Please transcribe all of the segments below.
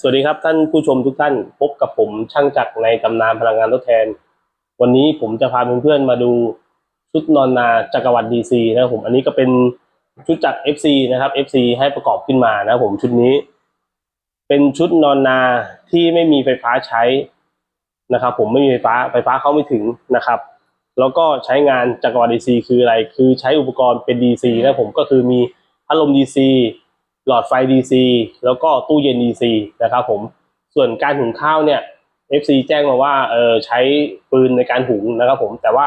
สวัสดีครับท่านผู้ชมทุกท่านพบกับผมช่างจักรในตำนานพลังงานทดแทน วันนี้ผมจะพาเพื่อนๆมาดูชุดนอนนาจักรวรรดิดีซีนะครับผมอันนี้ก็เป็นชุดจักร FC นะครับ FC ให้ประกอบขึ้นมานะครับผมชุดนี้ เป็นชุดนอนนาที่ไม่มีไฟฟ้าใช้นะครับ ผมไม่มีไฟฟ้าไฟฟ้าเข้าไม่ถึงนะครับ แล้วก็ใช้งานจักรวรรดิดีซีคืออะไร คือใช้อุปกรณ์เป็น DC นะผมก็คือมีพัดลม DC หลอดไฟ DC แล้วก็ตู้เย็น DC นะครับผมส่วนการหุงข้าวเนี่ย FC แจ้งมาว่าเออใช้ปืนในการหุงนะครับผมแต่ว่า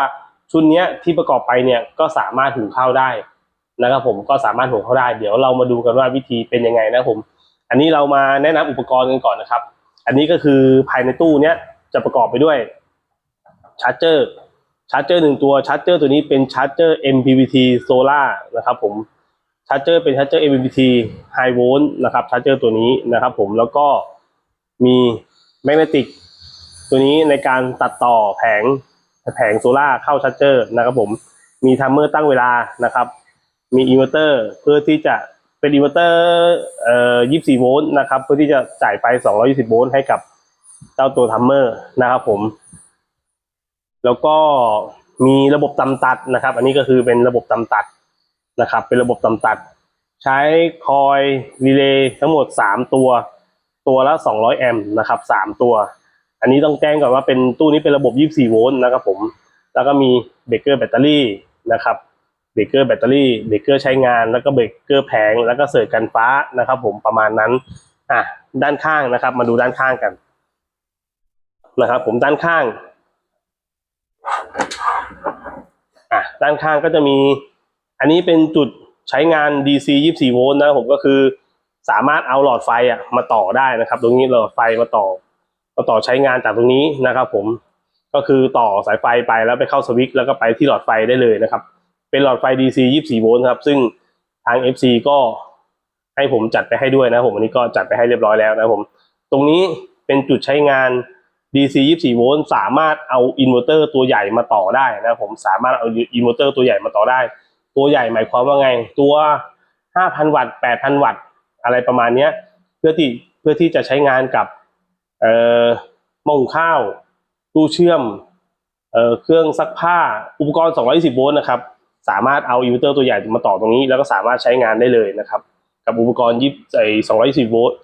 ชุดนี้ที่ประกอบไปเนี่ยก็สามารถหุงข้าวได้นะครับผมก็สามารถหุงข้าวได้ เดี๋ยวเรามาดูกันว่าวิธีเป็นยังไงนะครับผม อันนี้เรามาแนะนำอุปกรณ์กันก่อนนะครับ อันนี้ก็คือภายในตู้เนี้ยจะประกอบไปด้วยชาร์จเจอร์ชาร์จเจอร์หนึ่งตัวชาร์จเจอร์ตัวนี้เป็นชาร์จเจอร์ MPPT Solar นะครับผม ชาร์จเจอร์เป็นชาร์จเจอร์ MPPT High Volt นะครับชาร์จเจอร์ตัวนี้นะครับ ผมแล้วก็มีแมกเนติกตัวนี้ในการตัดต่อแผงแผงโซล่าเข้าชาร์จเจอร์นะครับ ผมมีทัมเมอร์ตั้งเวลานะครับ มีอินเวอร์เตอร์เพื่อที่จะเป็นอินเวอร์เตอร์เอ่อ24 โวลต์นะครับ เพื่อที่จะจ่ายไฟ 220 โวลต์ให้กับเจ้าตัวทัมเมอร์นะครับผม แล้วก็มีระบบตำตัดนะครับ อันนี้ก็คือเป็นระบบตำตัด นะครับ เป็นระบบตำตัด ใช้คอยรีเลย์ทั้งหมด 3 ตัว ตัวละ 200 แอมป์นะครับ 3 ตัว อันนี้ต้องแจ้งก่อนว่าเป็นตู้นี้เป็นระบบ 24 โวลต์นะครับผม แล้วก็มีเบรกเกอร์แบตเตอรี่นะครับเบรกเกอร์แบตเตอรี่เบรกเกอร์ใช้งาน แล้วก็เบรกเกอร์แผง แล้วก็เสิร์ฟกันฟ้านะครับผมประมาณนั้น อะ ด้านข้างนะครับ มาดูด้านข้างกัน นะครับ ผมด้านข้าง อะ ด้านข้างก็จะมี อันนี้เป็นจุดใช้งาน DC 24 โวลต์นะครับผมก็คือสามารถเอาหลอดไฟอะมาต่อได้นะครับ ตรงนี้หลอดไฟมาต่อ มาต่อใช้งานจากตรงนี้นะครับผมก็คือต่อสายไฟไปแล้วไปเข้าสวิตช์แล้วก็ไปที่หลอดไฟได้เลยนะครับ เป็นหลอดไฟ DC 24 โวลต์ครับ ซึ่งทาง FC ก็ให้ผมจัดไปให้ด้วยนะครับผมอันนี้ก็จัดไปให้เรียบร้อยแล้วนะครับผม ตรงนี้เป็นจุดใช้งาน DC 24 โวลต์สามารถเอาอินเวอร์เตอร์ตัวใหญ่มาต่อได้นะครับผมสามารถเอาอินเวอร์เตอร์ตัวใหญ่มาต่อได้ ตัวใหญ่หมายความว่าไง ตัว 5,000 วัตต์ 8,000 วัตต์ อะไรประมาณนี้เพื่อที่เพื่อที่จะใช้งานกับเอ่อหม้อหุงข้าว ตู้เชื่อมเอ่อเครื่องซักผ้าอุปกรณ์ 220 โวลต์นะครับ สามารถเอาอินเวอร์เตอร์ตัวใหญ่มาต่อตรงนี้ แล้วก็สามารถใช้งานได้เลยนะครับ กับอุปกรณ์ยิบไอ220 โวลต์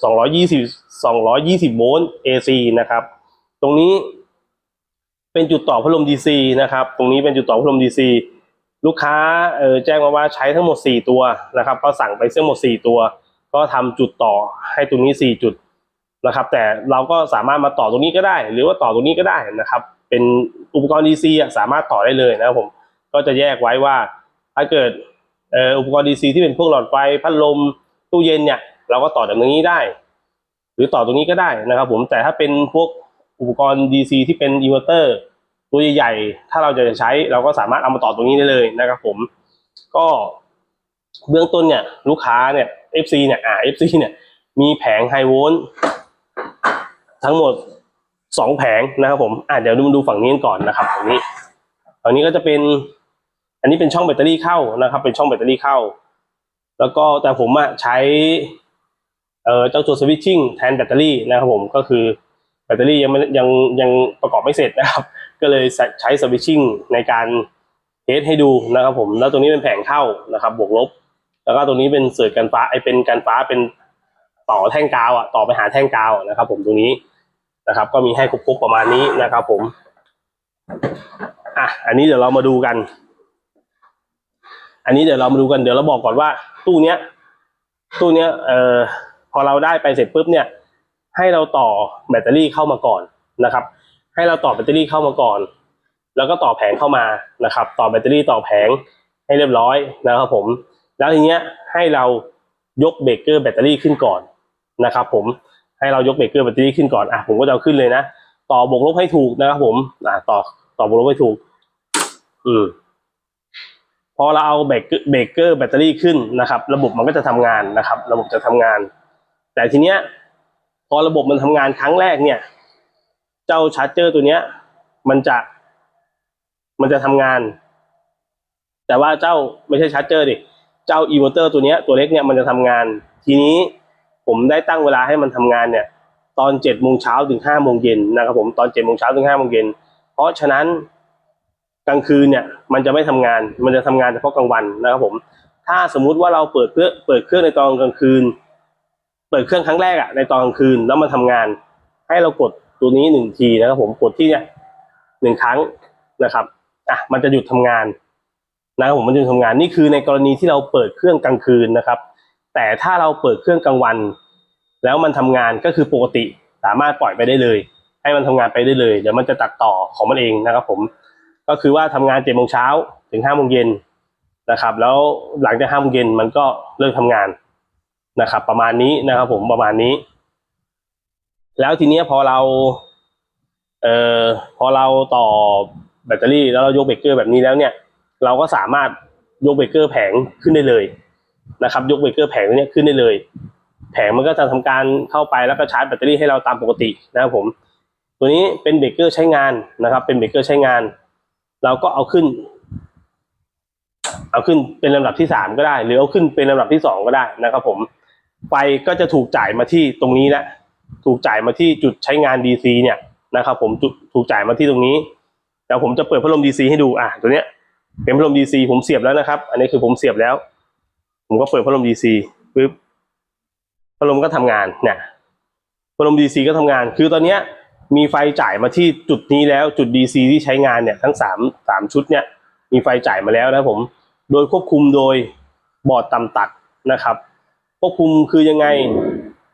220 220 โวลต์ AC นะครับ ตรงนี้เป็นจุดต่อพัดลม DC นะครับ ตรงนี้เป็นจุดต่อพัดลม DC ลูกค้าเออแจ้งมาว่าใช้ทั้งหมด 4 ตัวนะครับ ก็สั่งไปทั้งหมด 4 ตัว ก็ทำจุดต่อให้ตรงนี้ 4 จุดนะครับ แต่เราก็สามารถมาต่อตรงนี้ก็ได้ หรือว่าต่อตรงนี้ก็ได้นะครับ เป็นอุปกรณ์ DC อะสามารถต่อได้เลยนะครับผมก็จะแยกไว้ว่าถ้าเกิดอุปกรณ์ DC ที่เป็นพวกหลอดไฟพัดลมตู้เย็นเนี่ย เราก็ต่อจากตรงนี้ได้ หรือต่อตรงนี้ก็ได้นะครับ ผมแต่ถ้าเป็นพวกอุปกรณ์ DC ที่เป็นอินเวอร์เตอร์ ตัวใหญ่ๆถ้าเราจะใช้เราก็สามารถเอามาต่อตรงนี้ได้เลยนะครับผม ก็เบื้องต้นเนี่ยลูกค้าเนี่ย FC เนี่ยอ่า FC เนี่ยมีแผงไฮโวลต์ทั้งหมดสองแผงนะครับผมอ่าเดี๋ยวดูดูฝั่งนี้ก่อนนะครับฝั่งนี้ฝั่งนี้ก็จะเป็น อันนี้เป็นช่องแบตเตอรี่เข้านะครับ เป็นช่องแบตเตอรี่เข้า แล้วก็แต่ผมอะใช้เอ่อเจ้าตัวสวิตชิ่งแทนแบตเตอรี่นะครับผมก็คือแบตเตอรี่ยังไม่ยังยังประกอบไม่เสร็จนะครับ ก็เลยใช้สวิตชิ่งในการเทสให้ดูนะครับผมแล้วตรงนี้เป็นแผงเข้านะครับ บวกลบ แล้วก็ตรงนี้เป็นเสือกันฟ้าไอเป็นกันฟ้าเป็นต่อแท่งกาวอะต่อไปหาแท่งกาวนะครับ ผมตรงนี้นะครับ ก็มีให้ครบๆประมาณนี้นะครับ ผมอะอันนี้เดี๋ยวเรามาดูกัน อันนี้เดี๋ยวเรามาดูกันเดี๋ยวเราบอกก่อนว่า ตู้เนี้ย ตู้เนี้ยเอ่อพอเราได้ไปเสร็จปุ๊บเนี่ย ให้เราต่อแบตเตอรี่เข้ามาก่อนนะครับ ให้เราต่อแบตเตอรี่เข้ามาก่อน แล้วก็ต่อแผงเข้ามานะครับ ต่อแบตเตอรี่ต่อแผงให้เรียบร้อยนะครับผม แล้วทีเนี้ยให้เรายกเบรกเกอร์แบตเตอรี่ขึ้นก่อนนะครับผมให้เรายกเบรกเกอร์แบตเตอรี่ขึ้นก่อนอะผมก็จะขึ้นเลยนะ ต่อบวกลบให้ถูกนะครับผมอะต่อต่อบวกลบให้ถูก อืมพอเราเอาเบรกเบรกเกอร์แบตเตอรี่ขึ้นนะครับ ระบบมันก็จะทำงานนะครับ ระบบจะทำงาน แต่ทีเนี้ย พอระบบมันทำงานครั้งแรกเนี่ย เจ้าชาร์จเจอร์ตัวเนี้ย มันจะ มันจะทำงาน แต่ว่าเจ้าไม่ใช่ชาร์จเจอร์ดิ เจ้าอินเวอร์เตอร์ตัวเนี้ยตัวเล็กเนี่ยมันจะทำงาน ทีนี้ผมได้ตั้งเวลาให้มันทำงานเนี่ย ตอนเจ็ดโมงเช้าถึงห้าโมงเย็นนะครับผมตอนเจ็ดโมงเช้าถึงห้าโมงเย็นเพราะฉะนั้นกลางคืนเนี่ย มันจะไม่ทำงาน มันจะทำงานเฉพาะกลางวันนะครับผม ถ้าสมมุติว่าเราเปิดเครื่องเปิดเครื่องในตอนกลางคืน เปิดเครื่องครั้งแรกอะในตอนกลางคืนแล้วมาทำงาน ให้เรากดตัวนี้หนึ่งทีนะครับผมกดที่เนี่ยหนึ่งครั้งนะครับอะมันจะหยุดทำงานนะครับผมมันจะหยุดทำงานนี่คือในกรณีที่เราเปิดเครื่องกลางคืนนะครับ แต่ถ้าเราเปิดเครื่องกลางวัน แล้วมันทำงานก็คือปกติสามารถปล่อยไปได้เลย ให้มันทำงานไปได้เลยเดี๋ยวมันจะตัดต่อของมันเองนะครับ ผมก็คือว่าทำงานเจ็ดโมงเช้าถึงห้าโมงเย็นนะครับ แล้วหลังจากห้าโมงเย็นมันก็เลิกทำงานนะครับ ประมาณนี้นะครับ ผมประมาณนี้ แล้วทีเนี้ยพอเรา เอ่อพอเราต่อแบตเตอรี่แล้วเรายกเบรกเกอร์แบบนี้แล้วเนี่ย เราก็สามารถยกเบรกเกอร์แผงขึ้นได้เลยนะครับ ยกเบรกเกอร์แผงเนี้ยขึ้นได้เลย แผงมันก็จะทำการเข้าไปแล้วก็ชาร์จแบตเตอรี่ให้เราตามปกตินะครับผม ตัวนี้เป็นเบรกเกอร์ใช้งานนะครับ เป็นเบรกเกอร์ใช้งาน เราก็เอาขึ้น เอาขึ้นเป็นลำดับที่สามก็ได้ หรือเอาขึ้นเป็นลำดับที่สองก็ได้นะครับ ผมไฟก็จะถูกจ่ายมาที่ตรงนี้แล้ว ถูกจ่ายมาที่จุดใช้งาน DC เนี่ยนะครับผมถูกจ่ายมาที่ตรงนี้เดี๋ยวผมจะเปิดพัดลม DC ให้ดูอะตัวเนี้ยเป็นพัดลม DC ผมเสียบแล้วนะครับ อันนี้คือผมเสียบแล้ว ผมก็เปิดพัดลม DC ปึ๊บพัดลมก็ทำงานเนี่ยพัดลม DC ก็ทำงาน คือตอนเนี้ยมีไฟจ่ายมาที่จุดนี้แล้วจุด DC ที่ใช้งานเนี่ยทั้งสามสามชุดเนี่ยมีไฟจ่ายมาแล้วนะผมโดยควบคุมโดยบอร์ดต่ำตัดนะครับ ควบคุมคือยังไง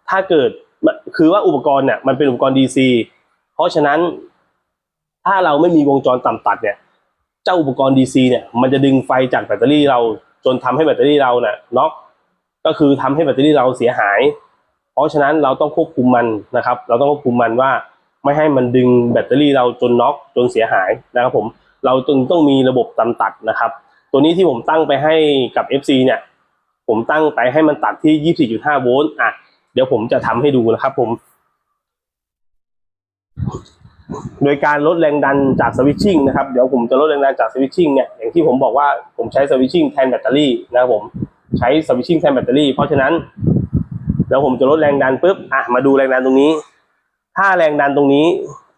ถ้าเกิด คือว่าอุปกรณ์เนี่ยมันเป็นอุปกรณ์ DC เพราะฉะนั้น ถ้าเราไม่มีวงจรต่ำตัดเนี่ย เจ้าอุปกรณ์ DC เนี่ยมันจะดึงไฟจากแบตเตอรี่เรา จนทำให้แบตเตอรี่เราเนี่ยน็อกก็คือทำให้แบตเตอรี่เราเสียหาย เพราะฉะนั้นเราต้องควบคุมมันนะครับ เราต้องควบคุมมันว่าไม่ให้มันดึงแบตเตอรี่เราจนน็อกจนเสียหายนะครับผมเราจึงต้องมีระบบต่ำตัดนะครับ ตัวนี้ที่ผมตั้งไปให้กับ FC เนี่ย ผมตั้งไปให้มันตัดที่ 24.5 โวลต์อะ เดี๋ยวผมจะทำให้ดูนะครับผม โดยการลดแรงดันจากสวิตชิ่งนะครับ เดี๋ยวผมจะลดแรงดันจากสวิตชิ่งเนี่ยอย่างที่ผมบอกว่าผมใช้สวิตชิ่งแทนแบตเตอรี่นะครับผมใช้สวิตชิ่งแทนแบตเตอรี่ เพราะฉะนั้นแล้วผมจะลดแรงดันปุ๊บอะมาดูแรงดันตรงนี้ ถ้าแรงดันตรงนี้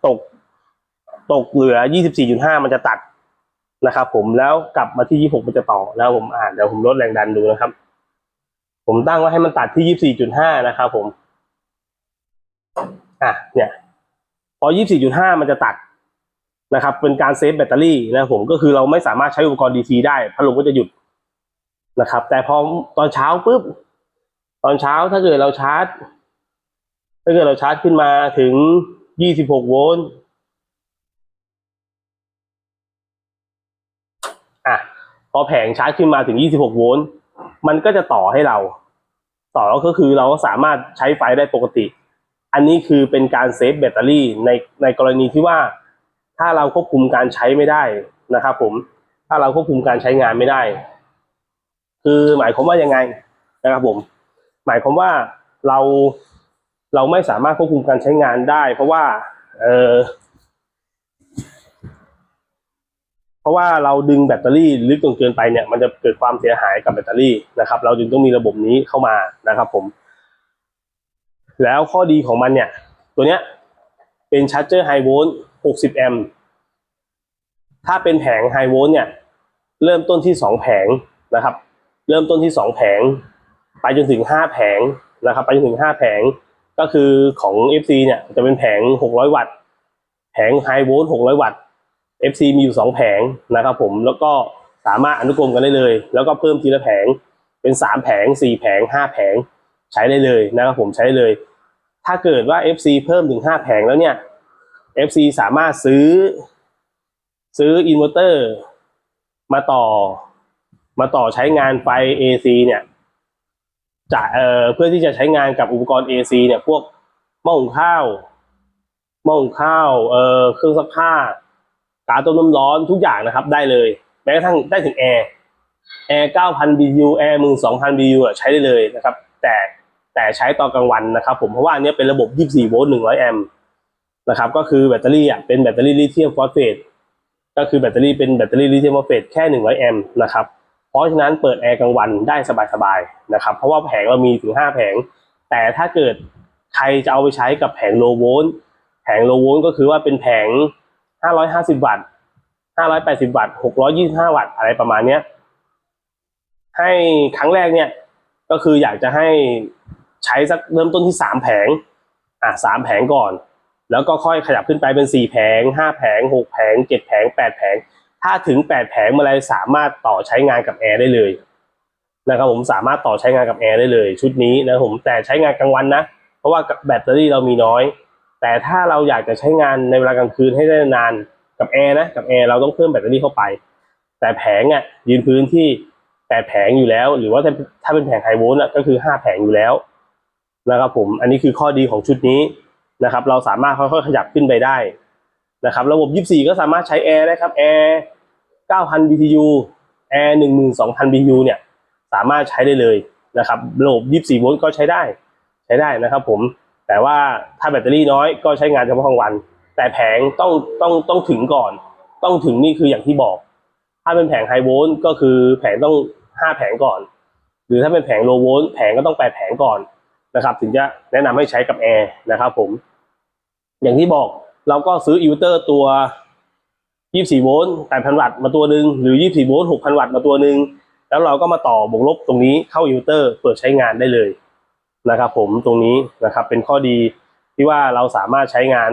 ตกตกเหลือ 24.5 มันจะตัดนะครับผมแล้วกลับมาที่ 26 มันจะต่อแล้วผมอ่านเดี๋ยวผมลดแรงดันดูนะครับ ผมตั้งไว้ให้มันตัดที่24.5นะครับผม อะเนี่ย พอ24.5มันจะตัดนะครับ เป็นการเซฟแบตเตอรี่นะผมก็คือเราไม่สามารถใช้อุปกรณ์ DC ได้พัดลมก็จะหยุดนะครับ แต่พอตอนเช้าปุ๊บตอนเช้าถ้าเกิดเราชาร์จ ถ้าเกิดเราชาร์จขึ้นมาถึง26โวลต์อะพอแผงชาร์จขึ้นมาถึง 26 โวลต์ มันก็จะต่อให้เรา ต่อก็คือเราก็สามารถใช้ไฟได้ปกติ อันนี้คือเป็นการเซฟแบตเตอรี่ในในกรณีที่ว่า ถ้าเราควบคุมการใช้ไม่ได้นะครับผมถ้าเราควบคุมการใช้งานไม่ได้ คือหมายความว่ายังไงนะครับผม หมายความว่าเราเราไม่สามารถควบคุมการใช้งานได้ เพราะว่าเออ เพราะว่าเราดึงแบตเตอรี่ลึกจนเกินไปเนี่ยมันจะเกิดความเสียหายกับแบตเตอรี่นะครับ เราจึงต้องมีระบบนี้เข้ามานะครับ ผม แล้วข้อดีของมันเนี่ย ตัวเนี้ยเป็นชาร์จเจอร์ไฮโวลต์60 แอมป์ถ้าเป็นแผงไฮโวลต์เนี่ย เริ่มต้นที่ 2 แผงนะครับ เริ่มต้นที่ 2 แผง ไปจนถึง 5 แผงนะครับ ไปจนถึง 5 แผงก็คือของ FC เนี่ยจะเป็นแผง 600 วัตต์ แผงไฮโวลต์ 600 วัตต์ FC มีอยู่ 2 แผงนะครับผมแล้วก็สามารถอนุกรมกันได้เลย แล้วก็เพิ่มทีละแผงเป็น 3 แผง 4 แผง 5 แผงใช้ได้เลยนะครับผมใช้ได้เลย ถ้าเกิดว่า FC เพิ่มถึง 5 แผงแล้วเนี่ย FC สามารถซื้อ ซื้ออินเวอร์เตอร์มาต่อมาต่อใช้งานไฟ AC เนี่ยจะเอ่อเพื่อที่จะใช้งานกับอุปกรณ์ AC เนี่ยพวกหม้อหุงข้าวหม้อหุงข้าวเอ่อเครื่องซักผ้า กาต้มน้ำร้อนทุกอย่างนะครับได้เลย แม้กระทั่งได้ถึงแอร์แอร์ 9,000 BTU แอร์ 12,000 BTU อะใช้ได้เลยนะครับ แต่แต่ใช้ตอนกลางวันนะครับ ผมเพราะว่าอันนี้เป็นระบบ 24 โวลต์ 100 แอมป์นะครับ ก็คือแบตเตอรี่อะเป็นแบตเตอรี่ลิเธียมฟอสเฟตก็คือแบตเตอรี่เป็นแบตเตอรี่ลิเธียมฟอสเฟตแค่ 100 แอมป์นะครับ เพราะฉะนั้นเปิดแอร์กลางวันได้สบายๆนะครับ เพราะว่าแผงเรามีถึง 5 แผง แต่ถ้าเกิดขรจะเอาไปใช้กับแผงโลโวลต์แผงโลโวลต์ก็คือว่าเป็นแผง 550วัตต์580วัตต์625วัตต์อะไรประมาณเนี้ย ให้ครั้งแรกเนี่ย ก็คืออยากจะให้ใช้สักเริ่มต้นที่3แผง อะสามแผงก่อน แล้วก็ค่อยขยับขึ้นไปเป็น4แผง5แผง6แผง7แผง8แผง ถ้าถึง8แผงเมื่อไรสามารถต่อใช้งานกับแอร์ได้เลยนะครับผมสามารถต่อใช้งานกับแอร์ได้เลย ชุดนี้นะผมแต่ใช้งานกลางวันนะ เพราะว่าแบตเตอรี่เรามีน้อย แต่ถ้าเราอยากจะใช้งานในเวลากลางคืนให้ได้นานกับแอร์นะกับแอร์เราต้องเพิ่มแบตเตอรี่เข้าไป แต่แผงอะยืนพื้นที่แปดแผงอยู่แล้ว หรือว่าถ้าถ้าเป็นแผงไฮโวลต์อะก็คือห้าแผงอยู่แล้วนะครับผมอันนี้คือข้อดีของชุดนี้นะครับ เราสามารถค่อยๆขยับขึ้นไปได้นะครับ ระบบ 24 ก็สามารถใช้แอร์ได้ครับแอร์9,000 BTU แอร์12,000 BTU เนี่ยสามารถใช้ได้เลยนะครับ ระบบ 24 โวลต์ก็ใช้ได้ใช้ได้นะครับผม แต่ว่าถ้าแบตเตอรี่น้อยก็ใช้งานเฉพาะกลางวัน แต่แผงต้องต้องต้องถึงก่อน ต้องถึงนี่คืออย่างที่บอก ถ้าเป็นแผงไฮโวลต์ก็คือแผงต้อง5แผงก่อน หรือถ้าเป็นแผงโลโวลต์แผงก็ต้อง8แผงก่อนนะครับ ถึงจะแนะนำให้ใช้กับแอร์นะครับผมอย่างที่บอกเราก็ซื้ออินเวอร์เตอร์ตัว 24 โวลต์ 8,000 วัตต์มาตัวหนึ่งหรือ 24 โวลต์ 6,000 วัตต์มาตัวหนึ่งแล้วเราก็มาต่อบวกลบตรงนี้เข้าอินเวอร์เตอร์เปิดใช้งานได้เลย นะครับ ผมตรงนี้นะครับ เป็นข้อดีที่ว่าเราสามารถใช้งาน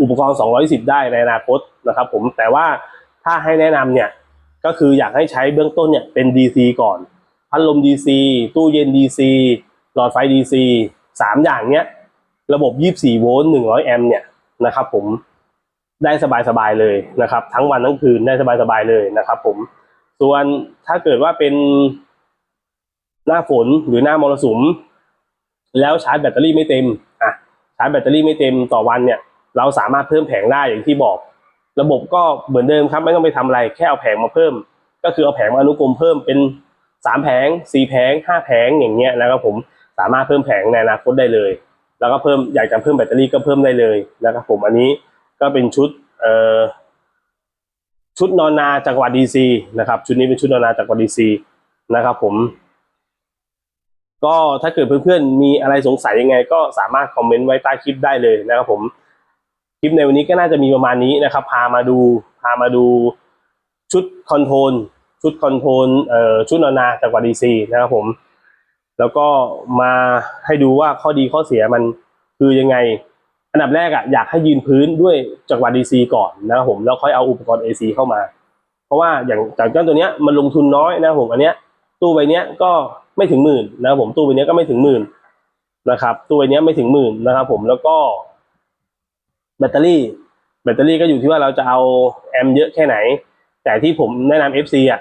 อุปกรณ์ 210 ได้ในอนาคตนะครับ ผมแต่ว่าถ้าให้แนะนำเนี่ยก็คืออยากให้ใช้เบื้องต้นเนี่ยเป็น DC ก่อนพัดลม DC ตู้เย็น DC หลอดไฟ DC สามอย่างเนี้ยระบบ 24 โวลต์ 100 แอมป์เนี่ยนะครับผมได้สบายๆเลยนะครับ ทั้งวันทั้งคืนได้สบายๆเลยนะครับ ผมส่วนถ้าเกิดว่าเป็น หน้าฝนหรือหน้ามรสุม แล้วชาร์จแบตเตอรี่ไม่เต็มอะชาร์จแบตเตอรี่ไม่เต็มต่อวันเนี่ย เราสามารถเพิ่มแผงได้อย่างที่บอก ระบบก็เหมือนเดิมครับไม่ต้องไปทำอะไรแค่เอาแผงมาเพิ่ม ก็คือเอาแผงมาอนุกรมเพิ่มเป็นสามแผงสี่แผงห้าแผงอย่างเงี้ยนะครับผมสามารถเพิ่มแผงในอนาคตได้เลย แล้วก็เพิ่มอยากจะเพิ่มแบตเตอรี่ก็เพิ่มได้เลยนะครับผมอันนี้ก็เป็นชุดเอ่อชุดนอนนาจากรวัดดีซีนะครับชุดนี้เป็นชุดนอนนาจากรวัดดีซีนะครับผม ก็ถ้าเกิดเพื่อนๆมีอะไรสงสัยยังไง ก็สามารถคอมเมนต์ไว้ใต้คลิปได้เลยนะครับผมคลิปในวันนี้ก็น่าจะมีประมาณนี้นะครับ พามาดูพามาดูชุดคอนโทรลชุดคอนโทรลเอ่อชุดนอนาจากวัดดีซีนะครับผม แล้วก็มาให้ดูว่าข้อดีข้อเสียมันคือยังไง อันดับแรกอะอยากให้ยืนพื้นด้วยจักวาดีซีก่อนนะครับผมแล้วค่อยเอาอุปกรณ์ AC เข้ามา เพราะว่าอย่างจากเจ้าตัวเนี้ยมันลงทุนน้อยนะครับผมอันเนี้ยตู้ใบเนี้ยก็ ไม่ถึงหมื่นนะครับผมตู้ใบเนี้ยก็ไม่ถึงหมื่นนะครับ ตู้ใบเนี้ยไม่ถึงหมื่นนะครับผมแล้วก็แบตเตอรี่ แบตเตอรี่ก็อยู่ที่ว่าเราจะเอาแอมเยอะแค่ไหน แต่ที่ผมแนะนำ FC อะ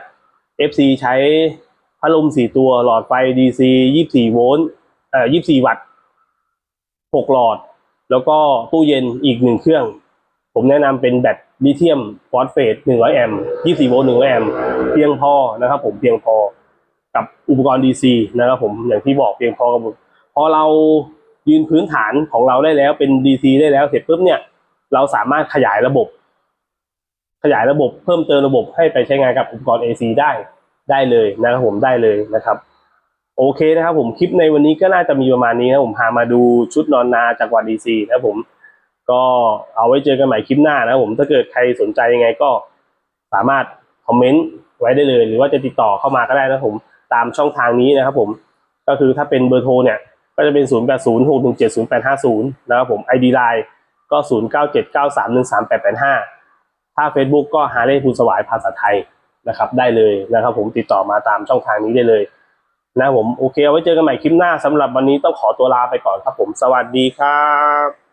FC ใช้พัดลมสี่ตัวหลอดไฟ DC 24โวลต์เอ่อ24วัตต์6หลอด แล้วก็ตู้เย็นอีกหนึ่งเครื่อง ผมแนะนำเป็นแบตลิเธียมฟอสเฟต100แอมป์24โวลต์100แอมป์เพียงพอนะครับผมเพียงพอ กับอุปกรณ์ DC นะครับผมอย่างที่บอกเพียงพอกับพอเรายืนพื้นฐานของเราได้แล้วเป็น DC ได้แล้วเสร็จปุ๊บเนี่ย เราสามารถขยายระบบ ขยายระบบเพิ่มเติมระบบให้ไปใช้งานกับอุปกรณ์ AC ได้ได้เลยนะครับผมได้เลยนะครับโอเคนะครับผมคลิปในวันนี้ก็น่าจะมีประมาณนี้นะผมพามาดูชุดนอนนาจากวันดีซีนะผมก็เอาไว้เจอกันใหม่คลิปหน้านะครับผมถ้าเกิดใครสนใจยังไงก็สามารถคอมเมนต์ไว้ได้เลย หรือว่าจะติดต่อเข้ามาก็ได้นะผม ตามช่องทางนี้นะครับผมก็คือถ้าเป็นเบอร์โทรเนี่ยก็จะเป็น 0 8 0 6 1 7 0 8 5 0 นะครับผม ID Line ก็ 0 9 7 9 3 1 3 8 8 5 ถ้า Facebook ก็หาเลขภูลสวายภาษาไทยนะครับได้เลยนะครับผมติดต่อมาตามช่องทางนี้ได้เลยนะครับผมโอเคเอาไว้เจอกันใหม่คลิปหน้าสำหรับวันนี้ต้องขอตัวลาไปก่อนครับผมสวัสดีครับ